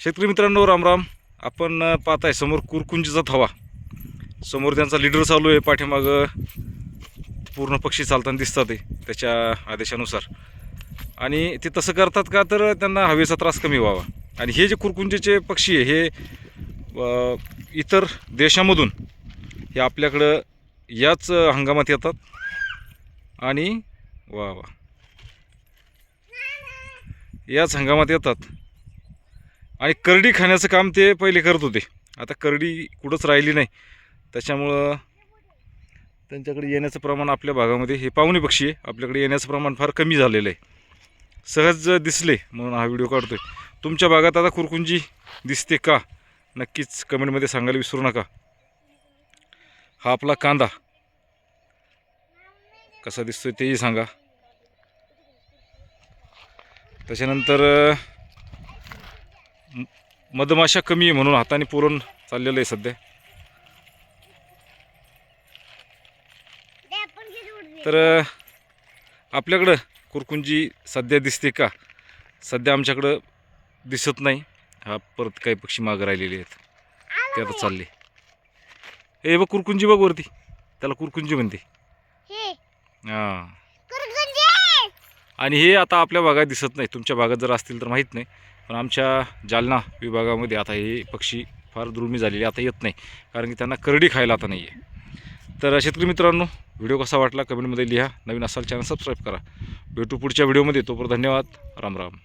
शेतकरी मित्रांनो रामराम आपण पाहत आहे समोर कुरकुंजीचा थवा. समोर त्यांचा लिडर चालू आहे पाठीमागं पूर्ण पक्षी चालताना दिसतात ते त्याच्या आदेशानुसार. आणि ते तसं करतात का तर त्यांना हवेचा त्रास कमी व्हावा. आणि हे जे कुरकुंजीचे पक्षी आहे हे इतर देशामधून हे आपल्याकडं याच हंगामात येतात. आणि वा वा. याच हंगामात येतात. आणि करडी खाण्याचं काम ते पहिले करत होते. आता करडी कुठंच राहिली नाही. त्याच्यामुळं त्यांच्याकडे येण्याचं प्रमाण आपल्या भागामध्ये हे पाहुणे पक्षी आहे. आपल्याकडे येण्याचं प्रमाण फार कमी झालेलं आहे. सहज दिसले म्हणून हा व्हिडिओ काढतोय. तुमच्या भागात आता कुरकुंजी दिसते का? नक्कीच कमेंटमध्ये सांगायला विसरू नका. हा आपला कांदा. कसा दिसतोय तेही सांगा. त्याच्यानंतर मधमाशा कमी आहे म्हणून हाताने पुरण चाललेलं आहे सध्या. तर आपल्याकडं कुरकुंजी सध्या दिसते का? सध्या आमच्याकडं दिसत नाही. हा परत काही पक्षी मागं राहिलेले आहेत. ते आता चालले. ए बघ कुरकुंजी बघ वरती. त्याला कुरकुंजी म्हणते. हे. हां. आणि हे आता आपल्या भागात दिसत नाही. तुमच्या भागात जर असतील तर माहीत नाही. पण आमच्या जालना विभागामध्ये आता हे पक्षी फार दुर्मी झालेले आता येत नाही. कारण की त्यांना करडी खायला आता नाही आहे तर शेतकरी मित्रांनो व्हिडिओ कसा वाटला कमेंटमध्ये लिहा. नवीन असाल चॅनल सबस्क्राईब करा. भेटू पुढच्या व्हिडिओमध्ये. तोपर्यंत धन्यवाद. राम राम.